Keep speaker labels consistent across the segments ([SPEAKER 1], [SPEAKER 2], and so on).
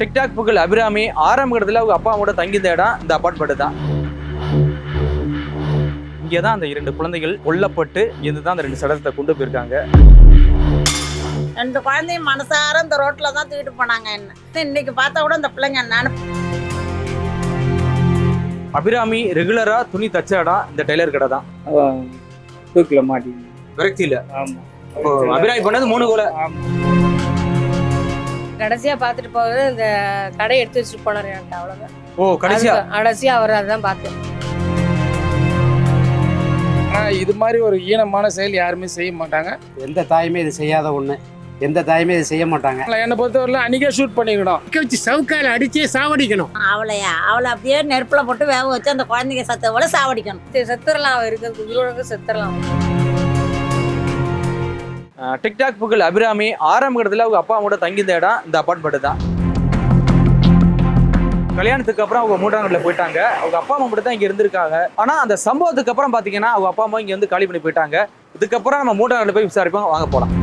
[SPEAKER 1] TikTok புகழ் அபிராமி ஆரம்ப கட்டத்தில் அவங்க அப்பா கூட தங்கியிருந்த இடம் இந்த அப்பார்ட்மெண்ட் தான். இங்கே தான் அந்த இரண்டு குழந்தைகள் கொல்லப்பட்டு இருந்து தான் அந்த ரெண்டு சடலத்தை கொண்டு போயிருக்காங்க.
[SPEAKER 2] ரெண்டு குழந்தையும் மனசார இந்த ரோட்ல தான் தூக்கிட்டு போனாங்க என்ன. இன்னைக்கு பார்த்தா கூட இந்த பிள்ளைங்க நினைப்பு
[SPEAKER 1] அபிராமி ரெகுலரா துணி தச்ச இடம் இந்த டெய்லர் கடை தான்.
[SPEAKER 3] தூக்கில் மாட்டிங்க
[SPEAKER 1] விரக்தியில.
[SPEAKER 3] ஆமாம்
[SPEAKER 1] அபிராமி பண்ணது மூணு கொலை.
[SPEAKER 4] கடைசியா பார்த்துட்டு போகிறது இந்த கடை எடுத்து வச்சுட்டு போனார் என்கிட்ட அவ்வளோதான்
[SPEAKER 1] ஓ கடைசியா?
[SPEAKER 4] கடைசியா அவர் அதான் பார்த்தேன்.
[SPEAKER 3] ஆனால் இது மாதிரி ஒரு ஈனமான செயல் யாருமே செய்ய மாட்டாங்க.
[SPEAKER 5] எந்த தாயுமே இது செய்யாத ஒண்ணு. எந்த தாயுமே இது செய்ய மாட்டாங்க.
[SPEAKER 3] என்னை பொறுத்தவரையில அன்றைக்கே ஷூட் பண்ணிக்கணும்.
[SPEAKER 6] வச்சு சவுக்கால அடிச்சே சாவடிக்கணும்.
[SPEAKER 2] அவளையா? அவளை அப்படியே நெருப்புல போட்டு வேக வச்சு அந்த குழந்தைங்க சத்த போல சாவடிக்கணும்.
[SPEAKER 4] அவர் இருக்கிறது உயிரோட செத்துறலாம்
[SPEAKER 1] அஹ் டிக்டாக் புகழ் அபிராமி ஆரம்ப கட்டத்தில் அவங்க அப்பா கூட தங்கியிருந்த இடம் இந்த அப்பார்ட்மெண்ட் தான். கல்யாணத்துக்கு அப்புறம் அவங்க மூன்றாம் போயிட்டாங்க. அவங்க அப்பா அம்மா மட்டும் தான் இங்கே இருந்திருக்காங்க. ஆனால் அந்த சம்பவத்துக்கு அப்புறம் பார்த்தீங்கன்னா அவங்க அப்பா அம்மா இங்க வந்து காலி பண்ணி போயிட்டாங்க. இதுக்கப்புறம் நம்ம மூன்றாம் போய் விசாரிப்போம் வாங்க போகலாம்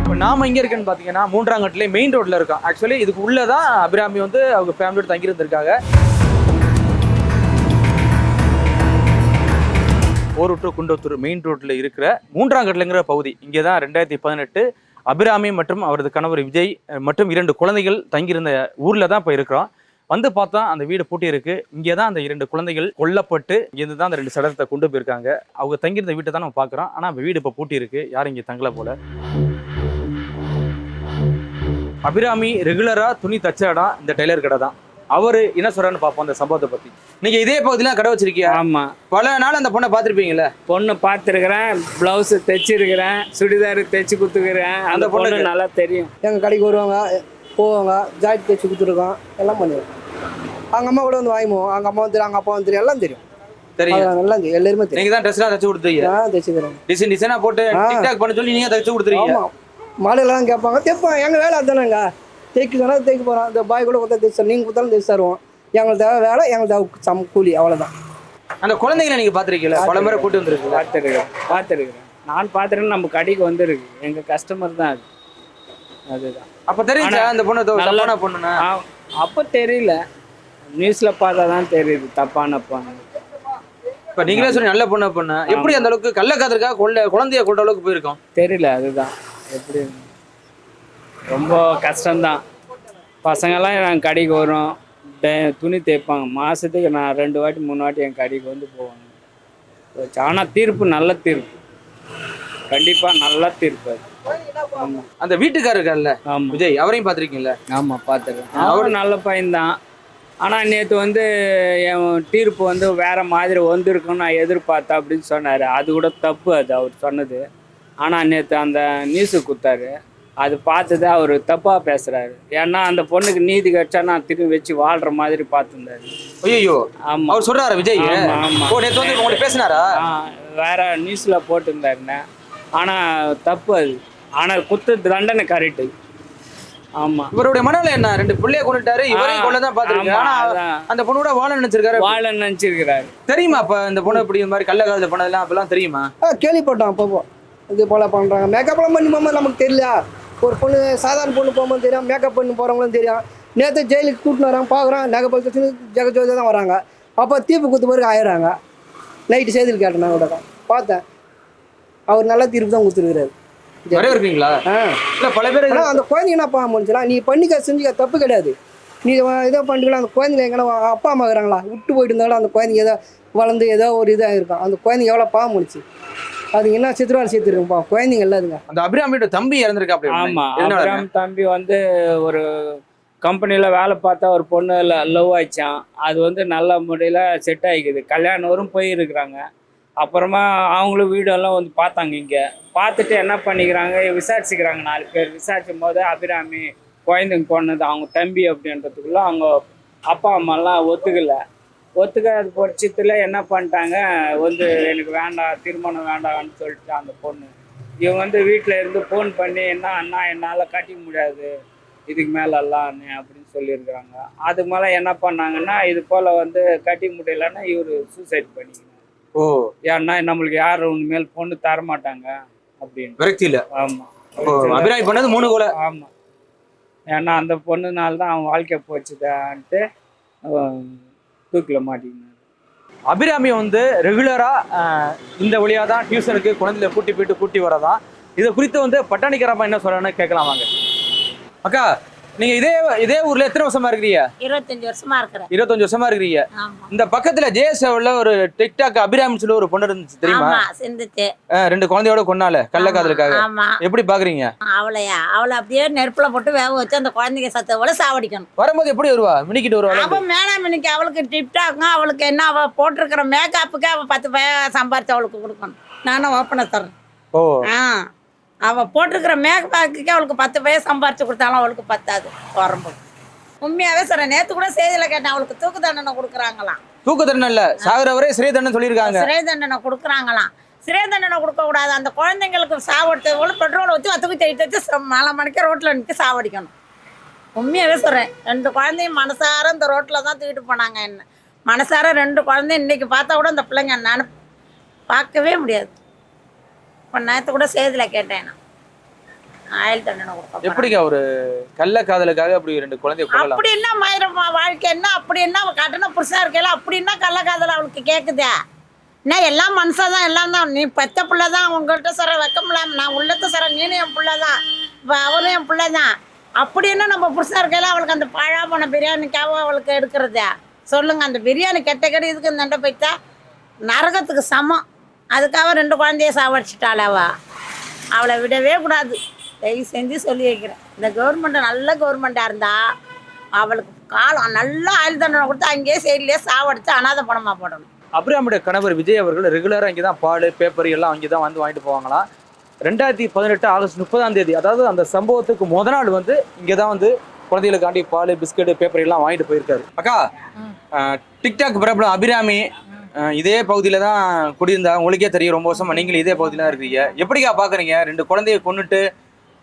[SPEAKER 1] இப்போ நாம் எங்கே இருக்கேன்னு பார்த்தீங்கன்னா மூன்றாம் கட்டிலே மெயின் ரோட்டில் இருக்கோம். ஆக்சுவலி இதுக்கு உள்ளதான் அபிராமி வந்து அவங்க ஃபேமிலியோட தங்கியிருந்திருக்காங்க இருந்திருக்காங்க டு குண்டத்தூர் மெயின் ரோட்டில் இருக்கிற மூன்றாம் கட்டலங்கிற பகுதி. இங்கே தான் ரெண்டாயிரத்தி பதினெட்டு அபிராமி மற்றும் அவரது கணவர் விஜய் மற்றும் இரண்டு குழந்தைகள் தங்கியிருந்த ஊரில் தான் இப்போ இருக்கிறோம். வந்து பார்த்தா அந்த வீடு பூட்டி இருக்கு. இங்கே தான் அந்த இரண்டு குழந்தைகள் கொல்லப்பட்டு இங்கேருந்து தான் அந்த ரெண்டு சடலத்தை கொண்டு போயிருக்காங்க. அவங்க தங்கியிருந்த வீட்டை தான் நம்ம பார்க்குறோம். ஆனால் வீடு இப்போ பூட்டி இருக்கு. யாரும் இங்கே தங்கல போல. அபிராமி ரெகுலராக துணி தச்ச இடம். இந்த டெய்லர் கடை தான். அவரு என்ன சொல்றான்னு பார்ப்போம் அந்த சம்பவத்தை பத்தி. நீங்க இதே பகுதியில கடை வச்சிருக்கியா?
[SPEAKER 3] ஆமாம்
[SPEAKER 1] பல நாள் அந்த பொண்ணை பார்த்திருப்பீங்கல்ல?
[SPEAKER 3] பொண்ணு பார்த்துருக்குறேன். ப்ளவுஸு தைச்சிருக்கிறேன். சுடிதார் தைச்சு கொடுத்துக்கிறேன் அந்த பொண்ணு
[SPEAKER 1] பொண்ணுக்கு?
[SPEAKER 3] நல்லா தெரியும்.
[SPEAKER 7] எங்கள் கடைக்கு வருவாங்க போவாங்க ஜாக்கெட் தைச்சு கொடுத்துருக்கோம் எல்லாம் பண்ணுவோம் அவங்க அம்மா கூட வந்து வாங்கிப்போம். அவங்க அம்மா வந்து அவங்க அப்பா வந்து தெரியும். எல்லாம் தெரியும்.
[SPEAKER 1] தெரியும்.
[SPEAKER 7] தெரியும். எல்லாருமே தெரியும்.
[SPEAKER 1] நீங்க தான் ட்ரெஸ்லாம் தச்சு கொடுத்துருக்கீங்க
[SPEAKER 7] தைச்சு தரேன்
[SPEAKER 1] டிசைன் டிசைனா போட்டு. டிக்டாக் பண்ண சொல்லி நீங்க தச்சு கொடுத்துருக்கீங்க.
[SPEAKER 7] மாலையெல்லாம் கேட்பாங்க. தைப்போம் எங்கள் வேலை அதுதானேங்க. தைக்க சொன்னால் தைக்க போகிறோம் இந்த பாய் கூட கொடுத்தா தைச்சு நீங்கள் கொடுத்தாலும் தைச்சு தருவோம். எங்களுக்கு தேவை வேலை எங்களுக்கு தேவை சம் கூலி அவ்வளோதான்
[SPEAKER 1] அந்த குழந்தைகளை நீங்க பாத்திருக்கீங்களா பல முறை கூட்டி வந்துருக்கீங்க
[SPEAKER 3] பார்த்துருக்குறேன் பார்த்துருக்குறேன் நான் பார்த்துருக்கேன். நம்ம கடைக்கு வந்திருக்கு. எங்கள் கஸ்டமர் தான் அது. அதுதான்.
[SPEAKER 1] அப்ப தெரியுச்சா
[SPEAKER 3] ஆனா,
[SPEAKER 1] அந்த பொண்ணு தப்பான பொண்ணுன்னு
[SPEAKER 3] ஆ- அப்போ தெரியல. நியூஸில் பார்த்தா தான் தெரியுது. தப்பான பொண்ணு.
[SPEAKER 1] இப்ப நீங்களே சொல்லி நல்ல பொண்ணு பொண்ணு. எப்படி அந்த அளவுக்கு கள்ள காத்திருக்கா கொள்ள குழந்தைய கொண்ட அளவுக்கு போயிருக்கோம்?
[SPEAKER 3] தெரியல. அதுதான். எப்படி ரொம்ப கஷ்டம்தான். பசங்கெல்லாம் என் கடைக்கு வரும். துணி தைப்பாங்க மாதத்துக்கு நான் ரெண்டு வாட்டி மூணு வாட்டி என் கடைக்கு வந்து போவாங்க. ஆனால் தீர்ப்பு நல்ல தீர்ப்பு. கண்டிப்பாக நல்ல தீர்ப்பு அது. ஆமாம்
[SPEAKER 1] அந்த வீட்டுக்காரர் இருக்கார்ல
[SPEAKER 3] ஆமாம்
[SPEAKER 1] விஜய் அவரையும் பாத்திருக்கீங்களா
[SPEAKER 3] ஆமாம் பார்த்துருக்கேன். அவரும் நல்ல பையன்தான். ஆனால் நேற்று வந்து என் தீர்ப்பு வந்து வேற மாதிரி வந்திருக்குன்னு நான் எதிர்பார்த்தேன் அப்படின்னு சொன்னார். அது கூட தப்பு அது அவர் சொன்னது. ஆனால் நேற்று அந்த நியூஸு கொடுத்தாரு. அது பார்த்தது அவர் தப்பாக பேசுகிறாரு ஏன்னா அந்த பொண்ணுக்கு நீதி கிடைச்சா நான் திரும்பி வச்சு வாழ்கிற மாதிரி பார்த்துருந்தாரு.
[SPEAKER 1] ஐயோ
[SPEAKER 3] ஆமாம்
[SPEAKER 1] அவர் சொல்றாரு விஜய்?
[SPEAKER 3] ஆமா, ஆமா.
[SPEAKER 1] ஓ நேத்து வந்து உங்களுக்கு பேசினாரா?
[SPEAKER 3] வேற நியூஸில் போட்டிருந்தாருண்ணே. ஆனால் தப்பு அது. ஆனால் குத்து தண்டனை கரெக்டு. ஆமாம்
[SPEAKER 1] இவருடைய மனநிலை என்ன? ரெண்டு பிள்ளைய கொண்டுட்டாரு இவரையும் கொள்ள தான் பாத்துருக்கேன் ஆனா அந்த பொண்ணோட வாழ நினைச்சிருக்காரு?
[SPEAKER 3] வாழ நினச்சிருக்கிறாரு.
[SPEAKER 1] தெரியுமா அப்ப இந்த பொண்ணு இப்படி இந்த மாதிரி கள்ள காதல பண்ணதெல்லாம்? அப்பெல்லாம் தெரியுமா?
[SPEAKER 7] கேள்விப்பட்டோம் அப்பப்போ. இது போல் பண்ணுறாங்க மேக்கப்லாம் பண்ணி நமக்கு தெரியல ஒரு பொண்ணு சாதாரண பொண்ணு போகும்போது தெரியும் மேக்கப் பண்ணி போகிறவங்களும் தெரியும். நேற்று ஜெயிலுக்கு கூட்டின்னு வராங்க பார்க்குறோம் நகை பத்து ஜெகஜோதி தான் வராங்க. அப்போ தீர்ப்பு குத்து பிறகு ஆயிடுறாங்க. நைட்டு செய்தியில் கேட்டேன் நான் கூட பார்த்தேன். அவர் நல்ல தீர்ப்பு தான் கொடுத்துருக்குறாரு.
[SPEAKER 1] இருக்கீங்களா? இல்ல பல பேர்
[SPEAKER 7] அந்த குழந்தைங்க என்ன பண்ண முடிச்சுலாம் நீ பண்ணிக்க செஞ்சுக்க தப்பு கிடையாது. நீ இதோ பண்ணிக்கலாம். அந்த குழந்தைங்க எங்கன்னா அப்பா அம்மா இருக்கிறாங்களா? விட்டு போயிட்டு இருந்தாலும் அந்த குழந்தைங்க ஏதோ வளர்ந்து ஏதோ ஒரு இதாக இருக்கும். அந்த குழந்தைங்க எவ்வளோ பாவம் முடிச்சு அது என்ன சித்திரவாள் சேர்த்துருக்குப்பா குழந்தைங்க இல்லாதுங்க
[SPEAKER 1] அந்த அபிராமியோட தம்பி இறந்திருக்கா அப்படி
[SPEAKER 3] ஆமா அபிராம் தம்பி வந்து ஒரு கம்பெனியில் வேலை பார்த்தா ஒரு பொண்ணு லவ் ஆயிடுச்சான் அது வந்து நல்ல முறையில் செட் ஆகிக்குது கல்யாணம் வரும் போயிருக்கிறாங்க. அப்புறமா அவங்களும் வீடெல்லாம் வந்து பார்த்தாங்க இங்கே. பார்த்துட்டு என்ன பண்ணிக்கிறாங்க? விசாரிச்சுக்கிறாங்க நாலு பேர். விசாரிச்சும் போது அபிராமி குழந்தைங்க கொண்டது அவங்க தம்பி அப்படின்றதுக்குள்ள அவங்க அப்பா அம்மாலாம் ஒத்துக்கல. ஒத்துக்காத பட்சத்தில் என்ன பண்ணிட்டாங்க? வந்து எனக்கு வேண்டாம் திருமணம் வேண்டாம்னு சொல்லிட்டு அந்த பொண்ணு. இவங்க வந்து வீட்டில் இருந்து ஃபோன் பண்ணி என்ன அண்ணா என்னால் கட்டிக்க முடியாது. இதுக்கு மேலே அண்ணே அப்படின்னு சொல்லியிருக்கிறாங்க. அதுக்கு மேலே என்ன பண்ணாங்கன்னா இது போல் வந்து கட்டிக்க முடியலன்னா இவர் சூசைட் பண்ணிக்கணும்
[SPEAKER 1] ஓ.
[SPEAKER 3] ஏன்னா நம்மளுக்கு யாரும் இனிமேல் பொண்ணு தர மாட்டாங்க அப்படின்னு.
[SPEAKER 1] விரக்தியில?
[SPEAKER 3] ஆமாம்
[SPEAKER 1] அபிராமி பண்ணது மூணு கொலை?
[SPEAKER 3] ஆமாம் ஏன்னா அந்த பொண்ணுனால தான் அவன் வாழ்க்கை போச்சுதான்ட்டு தூக்கில் மாட்டிக்கினார்
[SPEAKER 1] அபிராமி வந்து ரெகுலராக இந்த வழியாக தான் டியூஷனுக்கு குழந்தைய கூட்டி போயிட்டு கூட்டி வரதான். இதை குறித்து வந்து பட்டாணிக்கரம்மா என்ன சொல்கிறேன்னு கேட்கலாம் வாங்க. அக்கா நீங்க இதே இதே ஊர்ல எத்தனை வருஷமா இருக்கிறீங்க?
[SPEAKER 2] இருபத்தஞ்சு வருஷமா இருக்கிறேன்.
[SPEAKER 1] இருபத்தஞ்சு வருஷமா இருக்கிறீங்க. இந்த பக்கத்துல ஜேஎஸ்ல ஒரு டிக்டாக் அபிராமி சொல்லி ஒரு பொண்ணு இருந்துச்சு தெரியுமா? அஹ் ரெண்டு குழந்தையோட கொண்டால கள்ளக்காதலுக்காக எப்படி பாக்குறீங்க?
[SPEAKER 2] அவளையா? அவளை அப்படியே நெருப்புல போட்டு வேக வச்சு அந்த குழந்தைங்க சத்த போல சாவடிக்கணும்.
[SPEAKER 1] வரும்போது எப்படி வருவா? மினிக்கிட்டு வருவா
[SPEAKER 2] அவ மேடம் இன்னைக்கு அவளுக்கு டிப்டாக்கும் அவளுக்கு என்ன அவ போட்டிருக்கிற மேக்கப்புக்கு அவ பத்து பய சம்பாரிச்சு அவளுக்கு கொடுக்கணும். நானும் ஓப்பனை தரேன்
[SPEAKER 1] ஓ.
[SPEAKER 2] ஆ. அவ போட்டிருக்கிற மேக்கப்புக்கு அவளுக்கு பத்து பய சம்பாரிச்சு கொடுத்தாலும் அவளுக்கு பத்தாது வரும்போது உண்மையாவே சொல்றேன் நேத்து கூட செய்தியில கேட்டேன் அவளுக்கு தூக்கு தண்டனை கொடுக்குறாங்களாம்.
[SPEAKER 1] தூக்கு தண்டனை இல்ல சாகுறவரே சிறை தண்டனை சொல்லியிருக்காங்க.
[SPEAKER 2] சிறை தண்டனை கொடுக்குறாங்களாம். சிறை தண்டனை கொடுக்க கூடாது அந்த குழந்தைங்களுக்கு சாவடித்தது போல பெட்ரோலை வச்சு வத்துக்கு தேய்த்து வச்சு நாலு மணிக்கு ரோட்ல நிற்க சாவடிக்கணும் உண்மையாவே சொல்றேன் ரெண்டு குழந்தையும் மனசார இந்த ரோட்ல தான் தூக்கிட்டு போனாங்க என்ன. மனசார ரெண்டு குழந்தையும் இன்னைக்கு பார்த்தா கூட அந்த பிள்ளைங்க நான் பார்க்கவே முடியாது. இப்போ நேற்று கூட செய்தியில் கேட்டேன் நான். ஆயுள் தண்டனை கொடுக்க
[SPEAKER 1] எப்படிங்க ஒரு கள்ள காதலுக்காக அப்படி ரெண்டு குழந்தைய கொள்ளலாம்
[SPEAKER 2] அப்படி என்ன மயிரம்மா வாழ்க்கை என்ன? அப்படி என்ன? அவ கட்டண புருஷா இருக்கையில அப்படி என்ன கள்ளக்காதல் அவளுக்கு கேக்குதே? என்ன எல்லாம் மனுஷா தான் எல்லாம் தான். நீ பெத்த பிள்ளை தான் உங்கள்கிட்ட சொல்ற வெக்கம் இல்லாம நான் உள்ளத்த சொல்ற நீனும் என் பிள்ளை தான் இப்போ அவரும் என் பிள்ளை தான் அப்படி என்ன நம்ம புருஷா இருக்கையில அவளுக்கு அந்த பழா போன பிரியாணிக்காக அவளுக்கு எடுக்கிறதே? சொல்லுங்க அந்த பிரியாணி கெட்ட கெட இதுக்கு நண்டை போய்த்தா? நரகத்துக்கு சமம். அதுக்காக ரெண்டு குழந்தைய சாவடிச்சிட்டாள் அவ அவளை விடவே கூடாது. தயவு செஞ்சு சொல்லி வைக்கிறேன். இந்த கவர்மெண்ட் நல்ல கவர்மெண்ட்டாக இருந்தா அவளுக்கு காலம் நல்ல ஆயுள் தண்டனை கொடுத்து அங்கேயே சைட்லேயே சாவடிச்சு அனாதை பணமாக போடணும்.
[SPEAKER 1] அபிராமியோட கணவர் விஜய் அவர்கள் ரெகுலரா இங்கே தான் பால் பேப்பர் எல்லாம் அங்கே தான் வந்து வாங்கிட்டு போவாங்களாம் ரெண்டாயிரத்தி பதினெட்டு ஆகஸ்ட் முப்பதாம் தேதி அதாவது அந்த சம்பவத்துக்கு முத நாள் வந்து இங்கே தான் வந்து குழந்தைகளுக்காண்டி பால் பிஸ்கட் பேப்பர் எல்லாம் வாங்கிட்டு போயிருக்காரு. அக்கா டிக்டாக் பிரபலம் அபிராமி இதே பகுதியில தான் குடியிருந்தா உங்களுக்கே தெரியும் ரொம்ப வருஷமா நீங்களும் இதே பகுதியில தான் இருக்கீங்க. எப்படிக்கா பாக்குறீங்க? ரெண்டு குழந்தைய கொன்னுட்டு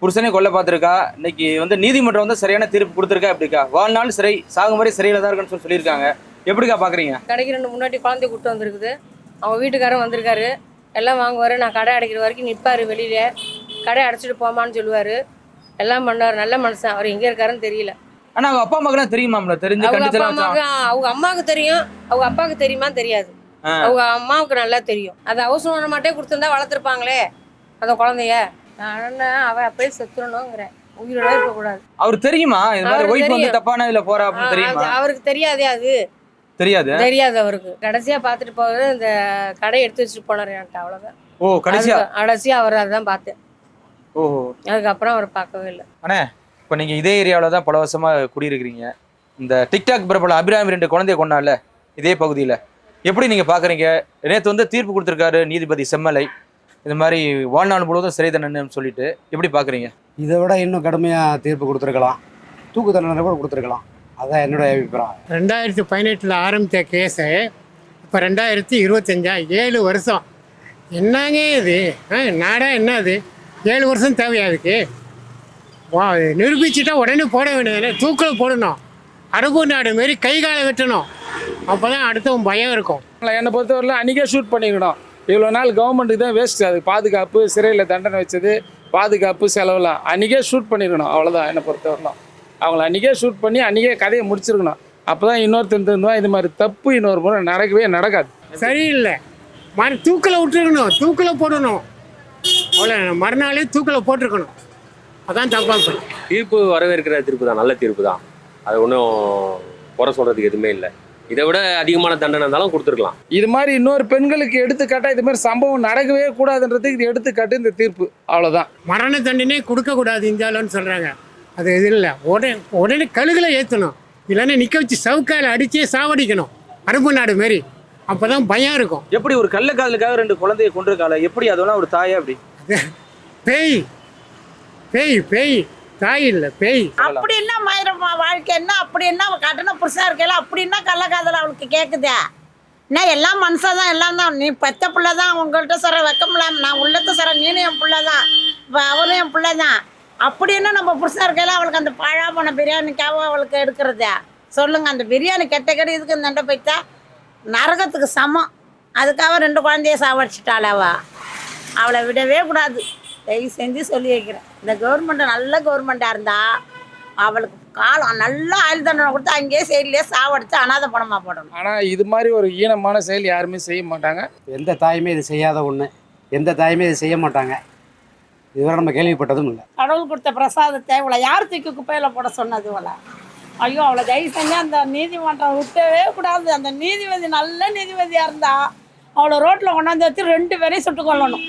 [SPEAKER 1] புருஷனே கொல்ல பார்த்துருக்கா? இன்னைக்கு வந்து நீதிமன்றம் வந்து சரியான தீர்ப்பு கொடுத்துருக்கா எப்படிக்கா? வாழ்நாள் சிறை சாகும் வரை சிறையில தான் இருக்குன்னு சொல்லி சொல்லியிருக்காங்க. எப்படிக்கா பாக்குறீங்க?
[SPEAKER 4] கடைக்கு ரெண்டு முன்னாடி குழந்தை கூப்பிட்டு வந்திருக்குது. அவங்க வீட்டுக்காரரும் வந்திருக்காரு. எல்லாம் வாங்குவார். நான் கடை அடைக்கிற வரைக்கும் நிற்பார் வெளியில. கடை அடைச்சிட்டு போமான்னு சொல்லுவார். எல்லாம் பண்ணார். நல்ல மனுஷன். அவர் எங்கே இருக்காருன்னு தெரியல.
[SPEAKER 1] ஆனா அவங்க அப்பா அம்மாக்கெல்லாம் தெரியுமாம்ல? தெரிஞ்சு
[SPEAKER 4] அவங்க அம்மாவுக்கு அவங்க அம்மாவுக்கு தெரியும். அவங்க அப்பாவுக்கு தெரியுமான்னு தெரியாது. அவங்க அம்மாவுக்கு நல்லா தெரியும். அது அவசரம் மட்டும் கொடுத்துருந்தா வளர்த்துருப்பாங்களே அந்த குழந்தைய. நான் அவன் அப்படியே செத்துறணுங்கிறேன் உயிரோட இருக்கக்கூடாது
[SPEAKER 1] அவர் தெரியுமா? இந்த மாதிரி ஒய்ஃப் வந்து. தப்பான இதுல போறா அப்படின்னு தெரியுமா?
[SPEAKER 4] அவருக்கு தெரியாதே அது.
[SPEAKER 1] தெரியாது?
[SPEAKER 4] தெரியாது அவருக்கு. கடைசியா பார்த்துட்டு போகிறது இந்த கடை எடுத்து வச்சுட்டு போனார் என்கிட்ட அவ்வளோதான்
[SPEAKER 1] ஓ கடைசியா?
[SPEAKER 4] கடைசியா அவர் அதான் பார்த்தேன்
[SPEAKER 1] ஓ
[SPEAKER 4] அதுக்கப்புறம் அவர் பார்க்கவே இல்லை.
[SPEAKER 1] இப்போ நீங்க இதே ஏரியாவில் தான் பல வருஷமா குடியிருக்கிறீங்க. இந்த டிக்டாக் பிரபல அபிராமி ரெண்டு குழந்தைய கொண்டால இதே பகுதியில். எப்படி நீங்க பாக்குறீங்க? நேற்று வந்து தீர்ப்பு கொடுத்துருக்காரு நீதிபதி செம்மலை. இந்த மாதிரி வாழ்நாள் முழுவதும் சிறை தண்டனைன்னு சொல்லிட்டு எப்படி பாக்குறீங்க?
[SPEAKER 5] இதை விட இன்னும் கடுமையாக தீர்ப்பு கொடுத்துருக்கலாம். தூக்கு தண்டனை கூட கொடுத்துருக்கலாம். அதான் என்னுடைய அபிப்பிராயம்.
[SPEAKER 6] ரெண்டாயிரத்தி பதினெட்டில் ஆரம்பித்த கேஸு இப்போ ரெண்டாயிரத்தி இருபத்தஞ்சா? ஏழு வருஷம். என்னங்க இது? ஆ நாடா என்ன அது? ஏழு வருஷம் தேவையா அதுக்கு? வா நிரூபிச்சுட்டா உடனே போட வேண்டியது தூக்கில் போடணும். அரபு நாடு மாரி கை காலை வெட்டணும். அப்போ தான் அடுத்தவன் பயம் இருக்கும்.
[SPEAKER 3] என்னை பொறுத்தவரையில் அன்றைக்கே ஷூட் பண்ணிக்கணும். இவ்வளோ நாள் கவர்மெண்ட்டுக்கு தான் வேஸ்ட் அது. பாதுகாப்பு சிறையில் தண்டனை வச்சது பாதுகாப்பு செலவுலாம் அன்றைக்கே ஷூட் பண்ணிருக்கணும் அவ்வளோதான் என்னை பொறுத்தவரையிலும். அவங்கள அன்றைக்கே ஷூட் பண்ணி அன்றைக்கே கதையை முடிச்சிருக்கணும். அப்போ தான் இன்னொருத்தன் திருந்துவா இது மாதிரி தப்பு இன்னொரு முறை நடக்கவே நடக்காது.
[SPEAKER 6] சரியில்லை. மறு தூக்கில் விட்டுருக்கணும். தூக்கில் போடணும். அவ்வளோ மறுநாளே தூக்கில் போட்டிருக்கணும். அதான் தப்பாக
[SPEAKER 8] தீர்ப்பு வரவேற்கிற தீர்ப்பு தான். நல்ல தீர்ப்பு தான். அது ஒன்றும் குறை சொல்கிறதுக்கு எதுவுமே இல்லை. இதை விட அதிகமான தண்டனை இருந்தாலும் கொடுத்துருக்கலாம்.
[SPEAKER 3] இது மாதிரி இன்னொரு பெண்களுக்கு எடுத்துக்காட்டாக இது மாதிரி சம்பவம் நடக்கவே கூடாதுன்றதுக்கு இது எடுத்துக்காட்டு இந்த தீர்ப்பு. அவ்வளோதான்
[SPEAKER 6] மரண தண்டனை கொடுக்கக்கூடாது இந்தியாவிலன்னு சொல்கிறாங்க அது இது இல்லை. உடனே உடனே கழுகில் ஏற்றணும் இல்லைன்னா நிற்க வச்சு சவுக்காயில் அடிச்சே சாவடிக்கணும். அரபு நாடு மாரி அப்போ தான் பயம் இருக்கும்.
[SPEAKER 1] எப்படி ஒரு கள்ள காதலுக்காக ரெண்டு குழந்தைய கொண்டிருக்காள எப்படி அதெல்லாம் ஒரு தாயா அப்படி?
[SPEAKER 6] பேய். பேய் பேய். தாய் இல்லை பேய்.
[SPEAKER 2] அப்படி என்ன மயிரம்மா வாழ்க்கை என்ன? அப்படி என்ன கட்டண புருஷா இருக்கையில அப்படி என்ன கள்ளக்காதல் அவளுக்கு கேக்குதே? என்ன எல்லாம் மனுஷா தான் எல்லாம் தான். நீ பெத்த பிள்ளை தான் உங்கள்கிட்ட சொல்ற வெக்கம் இல்லாம. நான் உள்ளத்த சொல்ற நீனும் என் பிள்ளை தான் இப்போ அவரும் என் பிள்ளை தான் அப்படி என்ன நம்ம புருஷா இருக்கையில அவளுக்கு அந்த பழா போன பிரியாணிக்காக அவளுக்கு எடுக்கிறதே? சொல்லுங்க அந்த பிரியாணி கெட்ட கெட இதுக்கு நண்டை போய்த்தா நரகத்துக்கு சமம். அதுக்காக ரெண்டு குழந்தைய சாவடிச்சிட்டாள் அவ. அவளை விடவே கூடாது. தயவு செஞ்சு சொல்லி வைக்கிறேன் இந்த கவர்மெண்ட் நல்ல கவர்மெண்ட்டாக இருந்தா அவளுக்கு காலம் நல்ல ஆயுள் தண்டனை கொடுத்து அங்கேயே சைட்லேயே சாவடிச்சு அனாதை பணமாக போடணும்.
[SPEAKER 9] ஆனால் இது மாதிரி ஒரு ஈனமான செயல் யாருமே செய்ய மாட்டாங்க.
[SPEAKER 5] எந்த தாயுமே இது செய்யாத ஒன்று எந்த தாயுமே இது செய்ய மாட்டாங்க. இதுவரை நம்ம கேள்விப்பட்டதும் இல்லை.
[SPEAKER 2] கடவுள் கொடுத்த பிரசாதத்தை இவளை யார் தூக்கி குப்பையில் போட சொன்னது இவளை? ஐயோ அவளை தயவு செஞ்சு அந்த நீதிமன்றம் விட்டவே கூடாது. அந்த நீதிபதி நல்ல நீதிபதியாக இருந்தா அவளை ரோட்டில் கொண்டாந்து வச்சு ரெண்டு பேரையும் சுட்டு கொல்லணும்.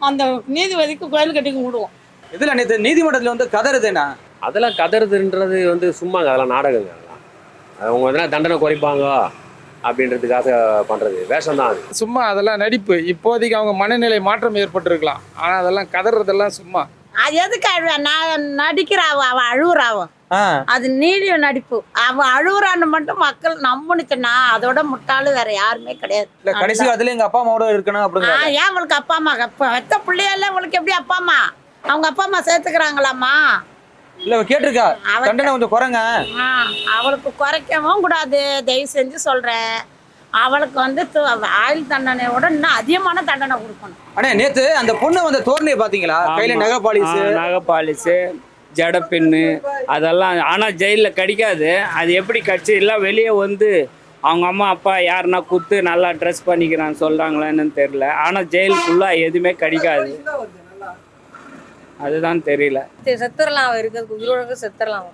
[SPEAKER 2] அந்த நீதிபதிக்கு கோயில் கட்டி கும்பிடுவோம்
[SPEAKER 1] இதுல நேற்று நீதிமன்றத்துல வந்து கதறுதுண்ணா
[SPEAKER 8] அதெல்லாம் கதறுதுன்றது வந்து சும்மாங்க அதெல்லாம் நாடகங்க அதெல்லாம். அவங்க எதனா தண்டனை குறைப்பாங்க அப்படின்றதுக்காக பண்ணுறது வேஷம் தான் அது.
[SPEAKER 9] சும்மா அதெல்லாம் நடிப்பு. இப்போதைக்கு அவங்க மனநிலை மாற்றம் ஏற்பட்டிருக்கலாம். ஆனால் அதெல்லாம் கதறதெல்லாம் சும்மா.
[SPEAKER 2] அது எதுக்கு அழுவ? நான் நடிக்கிறாவ அவள் அழுவுறாவ அது நீடிய நடிப்பு. அவள் அழுவுறான்னு மட்டும் மக்கள் நம்பினுச்சுன்னா அதோட முட்டாளு வேற யாருமே கிடையாது.
[SPEAKER 1] இல்ல கடைசி காலத்துல எங்க அப்பா அம்மாவோட இருக்கணும்
[SPEAKER 2] ஆ,
[SPEAKER 1] அப்படிங்கிற
[SPEAKER 2] ஏன் அவளுக்கு அப்பா அம்மா? அப்ப வெத்த பிள்ளையெல்லாம் இவளுக்கு எப்படி அப்பா அம்மா? அவங்க அப்பா அம்மா சேர்த்துக்கிறாங்களாம்மா?
[SPEAKER 1] இல்ல கேட்டிருக்கா. தண்டனை கொஞ்சம் குறைங்க.
[SPEAKER 2] ஆ, அவளுக்கு குறைக்கவும் கூடாது. தயவு செஞ்சு சொல்றேன். அவளுக்கு வந்து ஆயுள் தண்டனையோட இன்னும் அதிகமான தண்டனை கொடுக்கணும்.
[SPEAKER 1] அண்ணே நேத்து அந்த பொண்ணு வந்த தோரணையை பாத்தீங்களா? கையில. நகை பாலிஸ்
[SPEAKER 3] ஆ, நகை பாலிஸு ஜடப்பின்னு அதெல்லாம் ஆனால் ஜெயிலில் கடிக்காது. அது எப்படி கடிச்சு எல்லாம் வெளியே வந்து அவங்க அம்மா அப்பா யாருன்னா குத்து நல்லா ட்ரெஸ் பண்ணிக்கிறான்னு சொல்கிறாங்களான்னு தெரில ஆனால் ஜெயிலுக்குள்ளே எதுவுமே கடிக்காது. அதுதான் தெரியல.
[SPEAKER 4] செத்துடலாம் இருக்கிறதுக்கு உயிரோட செத்துடலாம்